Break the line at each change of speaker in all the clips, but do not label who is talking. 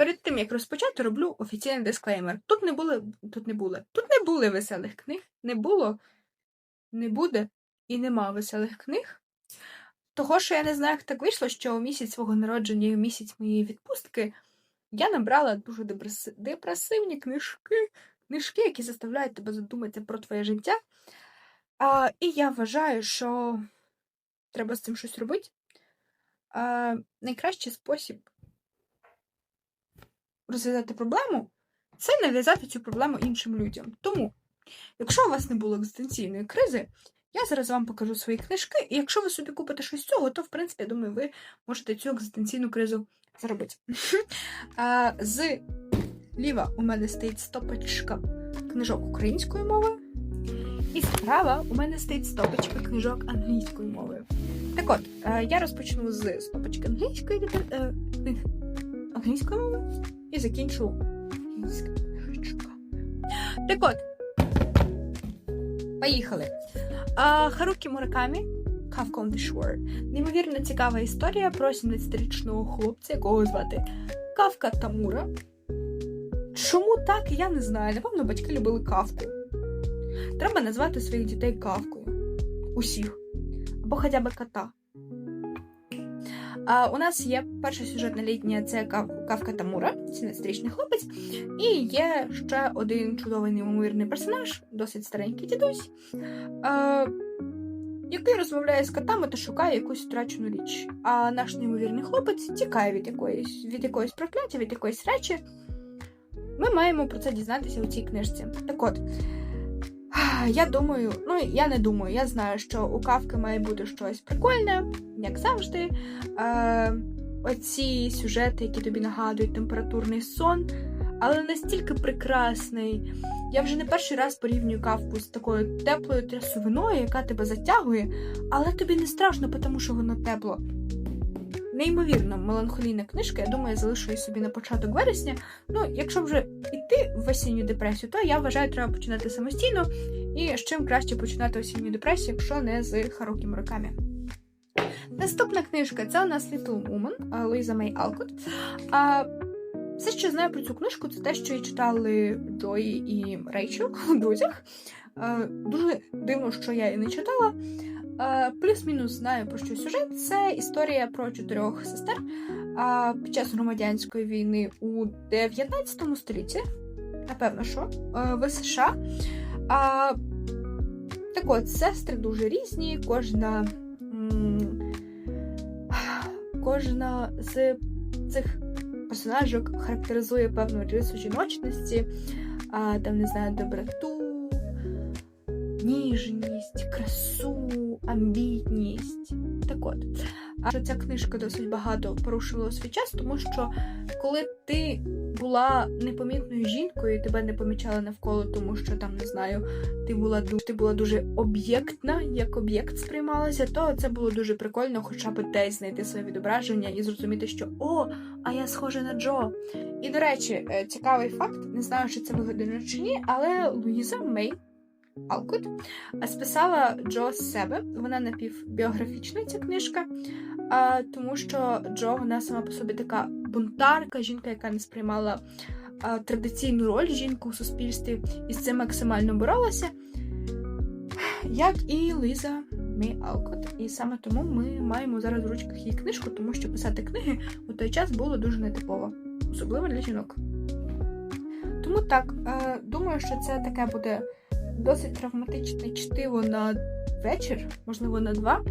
перед тим як розпочати, роблю офіційний дисклеймер. Тут не були, тут не були, тут не були веселих книг, не було, не буде і нема веселих книг. Того, що я не знаю, як так вийшло, що у місяць свого народження і у місяць моєї відпустки я набрала дуже депресивні книжки, книжки, які заставляють тебе задуматися про твоє життя. А, і я вважаю, що треба з цим щось робити. А, найкращий спосіб розв'язати проблему це нав'язати цю проблему іншим людям. Тому, якщо у вас не було екзистенційної кризи, я зараз вам покажу свої книжки, і якщо ви собі купите щось з цього, то в принципі, я думаю, ви можете цю екзистенційну кризу заробити. А, з ліва у мене стоїть стопочка книжок українською мовою, і справа у мене стоїть стопочка книжок англійською мовою. Так от, е, я розпочну з стопочки англійської е, книг англійською мовою і закінчу. Так от, поїхали. А, Харукі Муракамі Kafka on the Shore. Неймовірно цікава історія про 17-річного хлопця, якого звати Кавка Тамура. Чому так, я не знаю. Напевно, батьки любили кавку. Треба назвати своїх дітей кавкою. Усіх. Або хоча б кота. А, у нас є перша сюжетна літня це Кав- Кавка Тамура, 17-річний хлопець, і є ще один чудовий неймовірний персонаж, досить старенький дідусь, а, який розмовляє з котами та шукає якусь втрачену річ. А наш неймовірний хлопець тікає від якоїсь від якоїсь прокляття, від якоїсь речі. Ми маємо про це дізнатися у цій книжці. Так от, я думаю, ну я не думаю, я знаю, що у кавки має бути щось прикольне, як завжди. Е, оці сюжети, які тобі нагадують температурний сон, але настільки прекрасний. Я вже не перший раз порівнюю кавку з такою теплою трясовиною, яка тебе затягує, але тобі не страшно, тому що воно тепло. Неймовірно, меланхолійна книжка, я думаю, я залишу її собі на початок вересня. Ну, якщо вже йти в осінню депресію, то я вважаю, треба починати самостійно. І з чим краще починати осінню депресію, якщо не з Харукі Муракамі. Наступна книжка це у нас Little Woman Луїза Мей Алкот. Все, що знаю про цю книжку, це те, що її читали Джої і Рейчел у друзях. Дуже дивно, що я її не читала. А, плюс-мінус знаю про що сюжет. Це історія про чотирьох сестер під час громадянської війни у 19 столітті. Напевно, що в США. Так от, сестри дуже різні, кожна. Кожна з цих персонажок характеризує певну рису жіночності, там, не знаю, доброту, ніжність, красу, амбітність. Так от. А що ця книжка досить багато порушила свій час, тому що коли ти була непомітною жінкою, тебе не помічали навколо, тому що там не знаю, ти була дуже ти була дуже об'єктна, як об'єкт сприймалася, то це було дуже прикольно, хоча б десь знайти своє відображення і зрозуміти, що о, а я схожа на Джо. І до речі, е, цікавий факт, не знаю, чи це вигадано чи ні, але Луїза Мей. Алкот списала Джо з себе. Вона напівбіографічна ця книжка, тому що Джо вона сама по собі така бунтарка, жінка, яка не сприймала традиційну роль жінки у суспільстві і з цим максимально боролася. Як і Ліза Мей Алкот. І саме тому ми маємо зараз в ручках її книжку, тому що писати книги у той час було дуже нетипово, особливо для жінок. Тому так, е, думаю, що це таке буде досить травматичне чтиво на вечір, можливо, на два.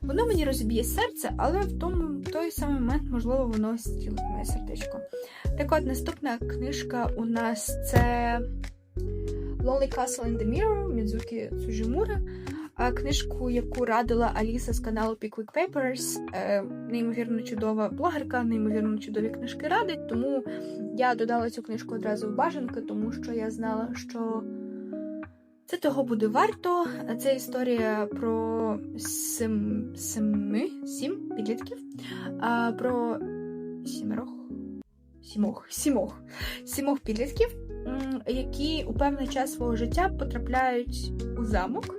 Воно мені розіб'є серце, але в тому в той самий момент, можливо, воно зцілить моє сердечко. Так от, наступна книжка у нас це Lonely Castle in the Mirror Мідзукі Цуджимура. А Книжку, яку радила Аліса з каналу Pickwick Papers. Е, неймовірно чудова блогерка, неймовірно чудові книжки радить. Тому я додала цю книжку одразу в бажанки, тому що я знала, що це того буде варто. Це історія про сем, семи, сім підлітків, а, про сімерох, сімох, сімох, сімох підлітків, які у певний час свого життя потрапляють у замок,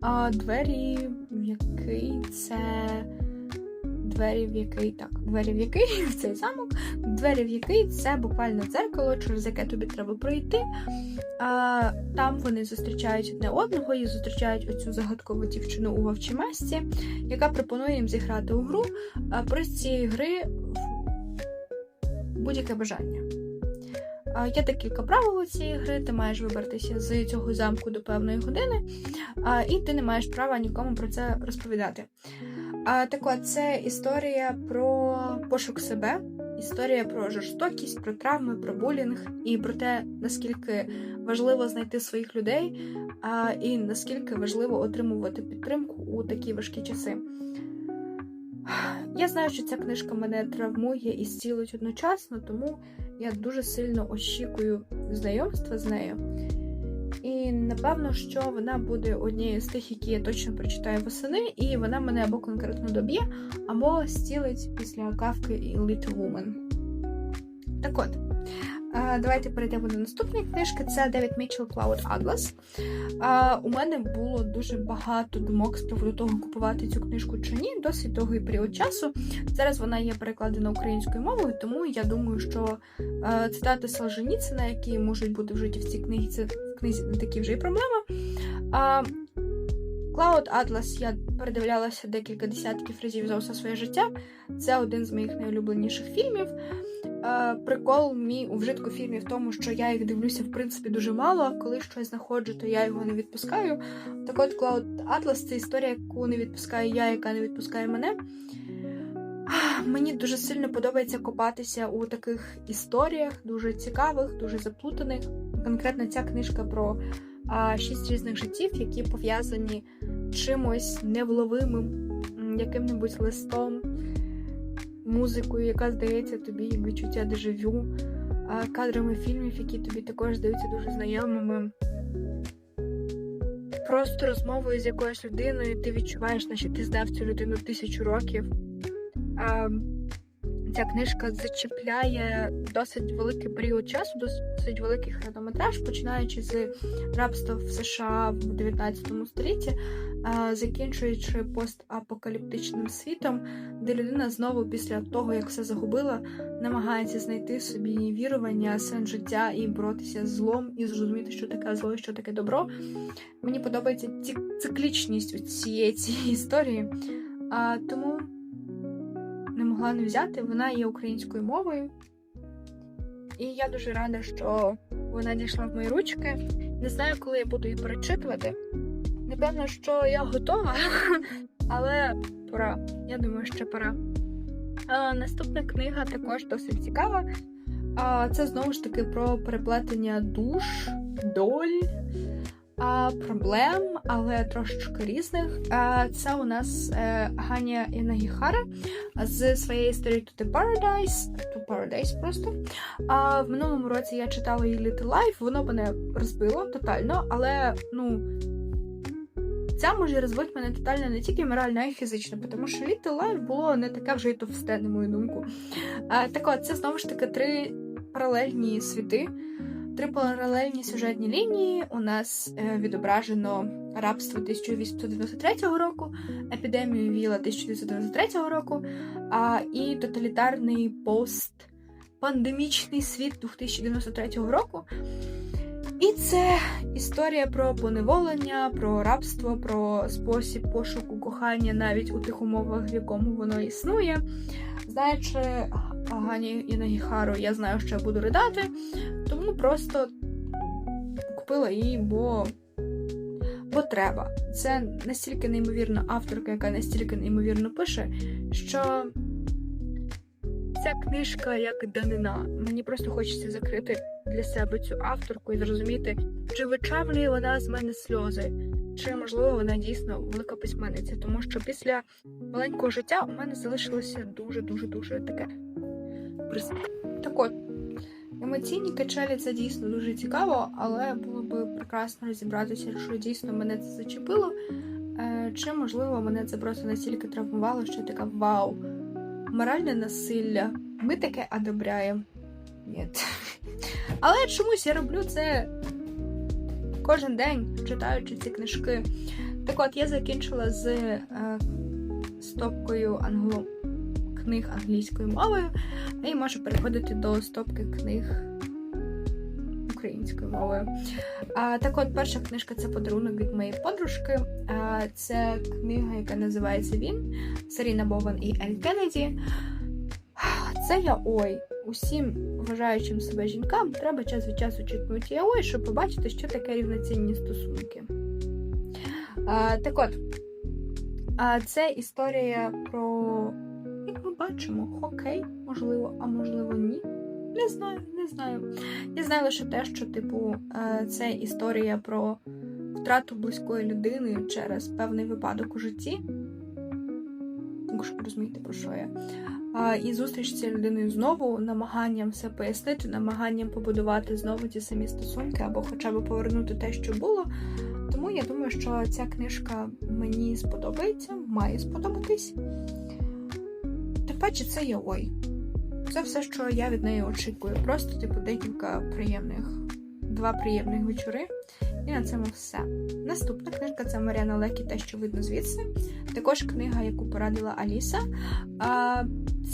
а двері, в який це двері в який так, двері в який в цей замок, двері в який це буквально дзеркало, через яке тобі треба пройти. А, Там вони зустрічають одне одного і зустрічають оцю загадкову дівчину у вовчій масці, яка пропонує їм зіграти у гру. А приз цієї гри будь-яке бажання. Є декілька правил у цієї гри, ти маєш вибратися з цього замку до певної години, і ти не маєш права нікому про це розповідати. А, Так от, це історія про пошук себе, історія про жорстокість, про травми, про булінг і про те, наскільки важливо знайти своїх людей, а, і наскільки важливо отримувати підтримку у такі важкі часи. Я знаю, що ця книжка мене травмує і зцілить одночасно, тому я дуже сильно очікую знайомства з нею. І напевно, що вона буде однією з тих, які я точно прочитаю восени, і вона мене або конкретно доб'є, або зцілить після кавки і Little Woman. Так от, давайте перейдемо до наступної книжки. Це Девід Мітчелл Cloud Atlas. У мене було дуже багато думок з приводу того, купувати цю книжку чи ні, досить довгий період часу. Зараз вона є перекладена українською мовою, тому я думаю, що цитати Солженіцина, які можуть бути вжиті в цій книгі, це книзі не такі вже й проблеми. Cloud Atlas я передивлялася декілька десятків разів за усе своє життя. Це один з моїх найулюбленіших фільмів. Прикол мій у вжитку фільмів в тому, що я їх дивлюся, в принципі, дуже мало, а коли щось знаходжу, то я його не відпускаю. Так от Cloud Atlas це історія, яку не відпускаю я, яка не відпускає мене. Мені дуже сильно подобається копатися у таких історіях, дуже цікавих, дуже заплутаних. Конкретно ця книжка про шість різних життів, які пов'язані чимось невловимим, яким-небудь листом музикою, яка здається тобі відчуття дежавю, кадрами фільмів, які тобі також здаються дуже знайомими. Просто розмовою з якоюсь людиною ти відчуваєш, наче ти знав цю людину тисячу років. А, Ця книжка зачіпляє досить великий період часу, досить великий хронометраж, починаючи з рабства в США в 19 столітті, закінчуючи постапокаліптичним світом, де людина знову після того, як все загубила, намагається знайти собі вірування, сенс життя і боротися з злом, і зрозуміти, що таке зло, що таке добро. Мені подобається циклічність цієї цієї історії. Тому могла не взяти, вона є українською мовою. І я дуже рада, що вона дійшла в мої ручки. Не знаю, коли я буду її перечитувати. Напевно, що я готова, але пора. Я думаю, що пора. А, Наступна книга також досить цікава. А, Це знову ж таки про переплетення душ, доль, проблем, але трошечки різних. Це у нас е, Ганя Інагіхара з своєї історії To the Paradise. To Paradise просто. А в минулому році я читала її Little Life, воно мене розбило тотально, але ну. Ця може розбити мене тотально не тільки морально, а й фізично, тому що Little Life було не таке вже й товсте, на мою думку. А, Так от, це знову ж таки три паралельні світи, три паралельні сюжетні лінії. У нас е, відображено рабство 1893 року, епідемію Віла 1993 року, а, і тоталітарний постпандемічний світ 2093 року. І це історія про поневолення, про рабство, про спосіб пошуку кохання навіть у тих умовах, в якому воно існує. Знаючи Гані і Нагіхару, я знаю, що я буду ридати, тому просто купила її, бо бо треба. Це настільки неймовірна авторка, яка настільки неймовірно пише, що ця книжка як данина. Мені просто хочеться закрити для себе цю авторку і зрозуміти, чи вичавлює вона з мене сльози, чи, можливо, вона дійсно велика письменниця. Тому що після маленького життя у мене залишилося дуже-дуже дуже таке. Так от, емоційні качелі це дійсно дуже цікаво, але було би прекрасно розібратися, що дійсно мене це зачепило. Е, чи, можливо, мене це просто настільки травмувало, що така вау, моральне насилля. Ми таке одобряємо. Ні. Але чомусь я роблю це кожен день, читаючи ці книжки. Так от, я закінчила з е, стопкою англо... книг англійською мовою, і можу переходити до стопки книг українською мовою. А, Так от, перша книжка це подарунок від моєї подружки. А, Це книга, яка називається Він Саріна Бован і Ель Кеннеді. Це я ой. Усім вважаючим себе жінкам треба час від часу читнути я ой, щоб побачити, що таке рівноцінні стосунки. А, Так от, а це історія про, як ми бачимо, хокей, можливо, а можливо, ні. Не знаю, не знаю. Я знаю лише те, що, типу, е, це історія про втрату близької людини через певний випадок у житті. Розумієте, про що я. І зустріч з цією людиною знову, намаганням все пояснити, намаганням побудувати знову ті самі стосунки, або хоча б повернути те, що було. Тому я думаю, що ця книжка мені сподобається, має сподобатись. Паче, це є ой. Це все, що я від неї очікую. Просто, типу, декілька приємних, два приємних вечори. І на цьому все. Наступна книжка це Маріана Лекі, те, що видно звідси. Також книга, яку порадила Аліса.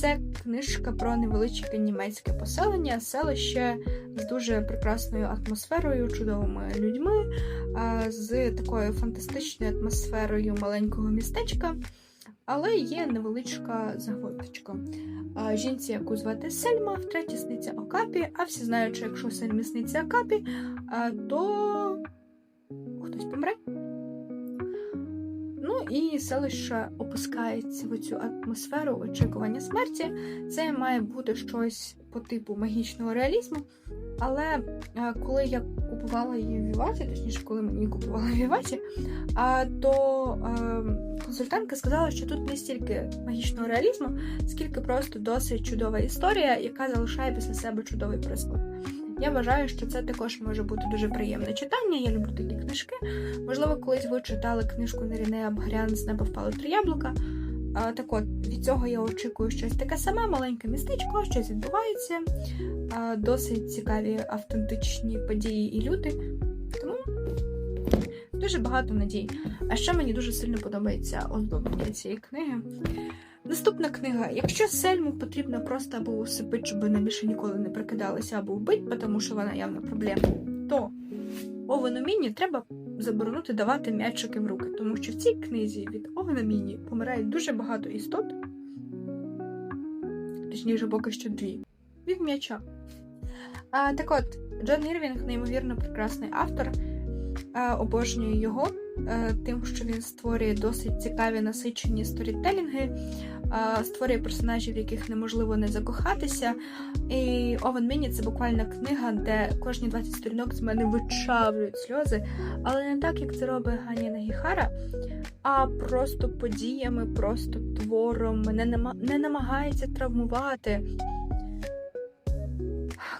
Це книжка про невеличке німецьке поселення, селище з дуже прекрасною атмосферою, чудовими людьми, з такою фантастичною атмосферою маленького містечка. Але є невеличка загвоздочка. Жінці, яку звати Сельма, втретє сниться Окапі, а всі знають, що якщо Сельмі сниться Окапі, то хтось помре. Ну і селище опускається в цю атмосферу очікування смерті. Це має бути щось по типу магічного реалізму. Але коли я купувала її в Віваті, точніше, коли мені купувала в Віваті, то консультантка сказала, що тут не стільки магічного реалізму, скільки просто досить чудова історія, яка залишає після себе чудовий присклад. Я вважаю, що це також може бути дуже приємне читання. Я люблю такі книжки. Можливо, колись ви читали книжку Неріне Абгарян з неба впало три яблука. Так от, від цього я очікую щось таке саме, маленьке містечко, щось відбувається, досить цікаві автентичні події і люди. Тому дуже багато надій. А ще мені дуже сильно подобається оздоблення цієї книги. Наступна книга. Якщо сельму потрібно просто або усипити, щоб вона більше ніколи не прикидалася, або вбити, тому що вона явно проблемна, то Овену Міні треба заборонити давати м'ячики в руки, тому що в цій книзі від Овена Міні помирає дуже багато істот, точніше, поки що дві, від м'яча. А, Так от, Джон Ірвінг, неймовірно прекрасний автор. А, обожнюю його, а, тим, що він створює досить цікаві насичені сторітелінги, створює персонажів, в яких неможливо не закохатися. І Овен Міні це буквально книга, де кожні 20 сторінок з мене вичавлюють сльози, але не так, як це робить Гані Нагіхара, а просто подіями, просто твором, мене не намагається травмувати.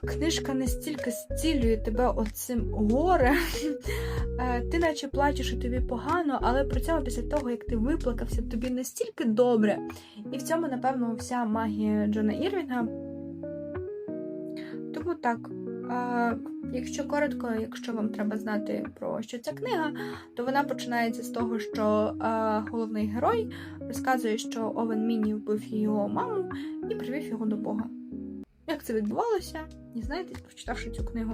Книжка настільки зцілює тебе оцим горем, ти наче плачеш і тобі погано, але при цьому після того, як ти виплакався, тобі настільки добре. І в цьому, напевно, вся магія Джона Ірвінга. Тому так, якщо коротко, якщо вам треба знати про що ця книга, то вона починається з того, що головний герой розказує, що Овен Міні вбив його маму і привів його до Бога. Як це відбувалося, дізнаєтесь, прочитавши цю книгу.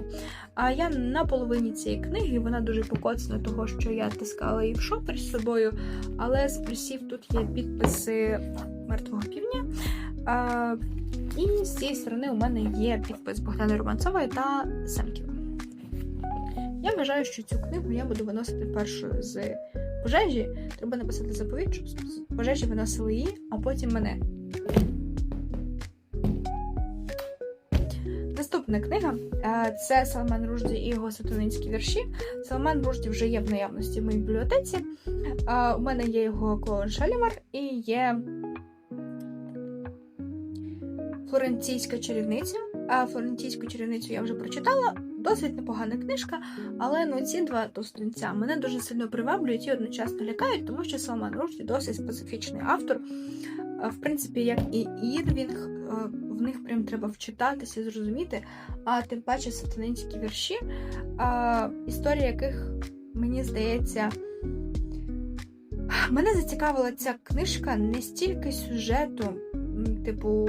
А я на половині цієї книги, вона дуже покоцна, того що я тискала її в шопер з собою, але з плюсів тут є підписи мертвого півня. А, І з цієї сторони у мене є підпис Богдани Романцової та Семківа. Я вважаю, що цю книгу я буду виносити першою з пожежі. Треба написати заповідь, щоб з пожежі виносили її, а потім мене. Наступна книга це Салман Ружді і його сатанинські вірші. Салман Ружді вже є в наявності в моїй бібліотеці. У мене є його клоун Шалімар і є Флоренційська чарівниця. А Флоренційську чарівницю я вже прочитала. Досить непогана книжка, але ну ці два товстунця мене дуже сильно приваблюють і одночасно лякають, тому що Салман Ружді досить специфічний автор. В принципі, як і Ірвінг, в них прям треба вчитатися, зрозуміти, а тим паче сатанинські вірші, історія яких, мені здається, мене зацікавила ця книжка не стільки сюжету, Типу,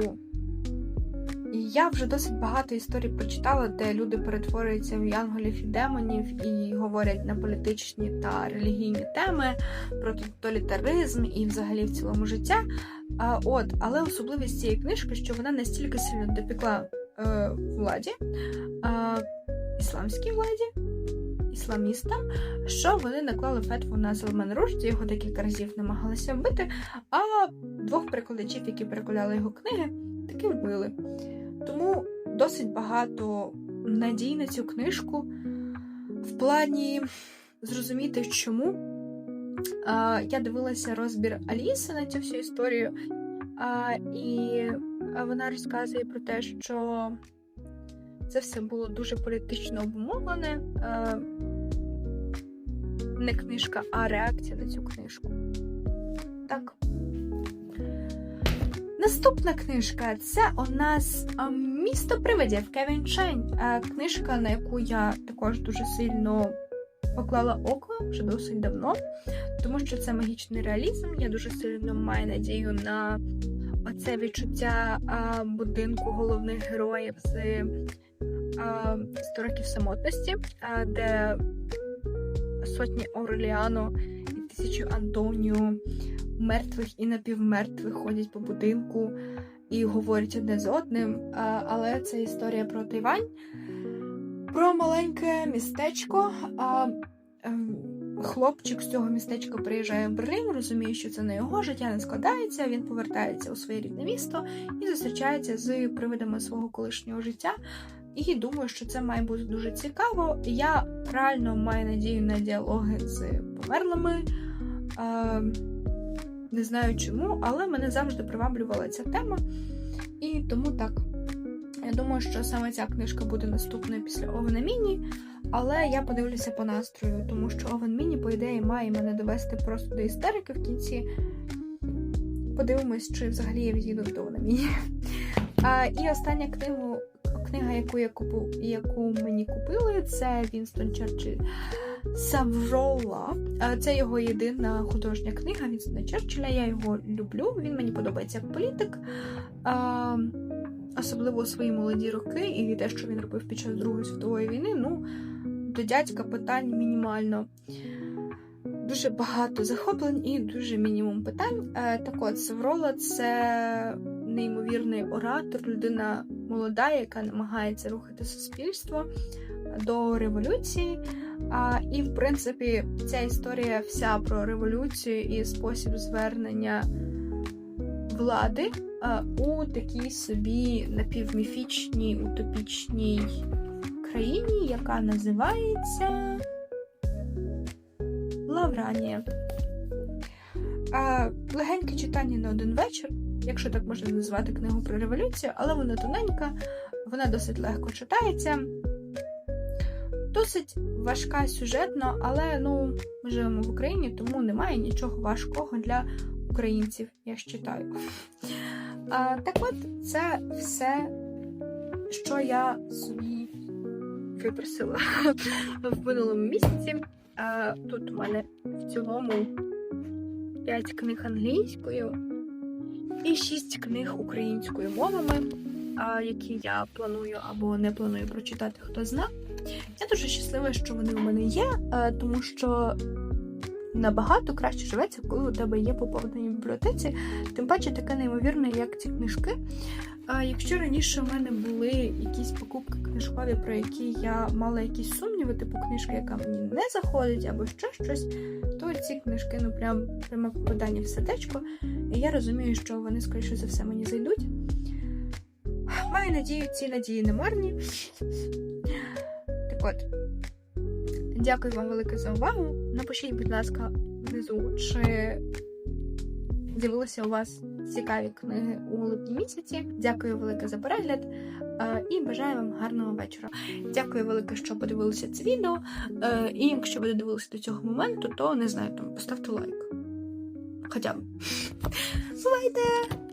я вже досить багато історій прочитала, де люди перетворюються в янголів і демонів і говорять на політичні та релігійні теми про тоталітаризм і взагалі в цілому життя. А, от, але особливість цієї книжки, що вона настільки сильно допікла е, владі, е, ісламській владі, ісламістам, що вони наклали фетву на Салман Рушді, його декілька разів намагалися вбити, а двох перекладачів, які перекладали його книги, таки вбили. Тому досить багато надій на цю книжку в плані зрозуміти, чому. Я дивилася розбір Аліси на цю всю історію, і вона розказує про те, що це все було дуже політично обумовлене. Не книжка, а реакція на цю книжку. Наступна книжка це у нас Місто привидів Кевін Чень. Книжка, на яку я також дуже сильно поклала око вже досить давно, тому що це магічний реалізм. Я дуже сильно маю надію на оце відчуття будинку головних героїв з а, 100 років самотності, де сотні Ауреліано і тисячу Антоніо мертвих і напівмертвих ходять по будинку і говорять одне з одним. Але це історія про Тайвань, про маленьке містечко. А, ем, Хлопчик з цього містечка приїжджає в Берлін, розуміє, що це не його життя не складається. Він повертається у своє рідне місто і зустрічається з привидами свого колишнього життя. І думаю, що це має бути дуже цікаво. Я реально маю надію на діалоги з померлими. Е, не знаю чому, але мене завжди приваблювала ця тема. І тому так. Я думаю, що саме ця книжка буде наступною після Овена Міні, але я подивлюся по настрою, тому що Овен Міні, по ідеї, має мене довести просто до істерики в кінці. Подивимось, чи взагалі я відійду до Овена Міні. І остання книгу, книга, яку я купу, яку мені купили, це Вінстон Черчилль Саврола. Це його єдина художня книга Вінстона Черчилля. Я його люблю. Він мені подобається як політик. Особливо свої молоді роки і те, що він робив під час Другої світової війни. Ну, до дядька питань мінімально. Дуже багато захоплень і дуже мінімум питань. Так от, Саврола це неймовірний оратор, людина молода, яка намагається рухати суспільство до революції. А, І, в принципі, ця історія вся про революцію і спосіб звернення влади а, у такій собі напівміфічній утопічній країні, яка називається Лавранія. А, Легеньке читання на один вечір, якщо так можна назвати книгу про революцію, але вона тоненька, вона досить легко читається. Досить важка сюжетно, але ну, ми живемо в Україні, тому немає нічого важкого для українців, я ж. А, Так от, це все, що я собі випросила в минулому місяці. А, Тут у мене в цілому 5 книг англійською і 6 книг українською мовами, які я планую або не планую прочитати, хто зна. Я дуже щаслива, що вони у мене є, е, тому що набагато краще живеться, коли у тебе є поповнення в бібліотеці, тим паче таке неймовірне, як ці книжки. А якщо раніше в мене були якісь покупки книжкові, про які я мала якісь сумніви, типу книжка, яка мені не заходить, або ще щось, то ці книжки ну прям пряме попадання в сердечко. І я розумію, що вони, скоріше за все, мені зайдуть. Маю надію, ці надії не марні. Так от, дякую вам велике за увагу. Напишіть, будь ласка, внизу, чи з'явилися у вас цікаві книги у липні місяці. Дякую велике за перегляд е, і бажаю вам гарного вечора. Дякую велике, що подивилися це відео. Е, і якщо ви додивилися до цього моменту, то не знаю, там поставте лайк. Хоча б. Бувайте!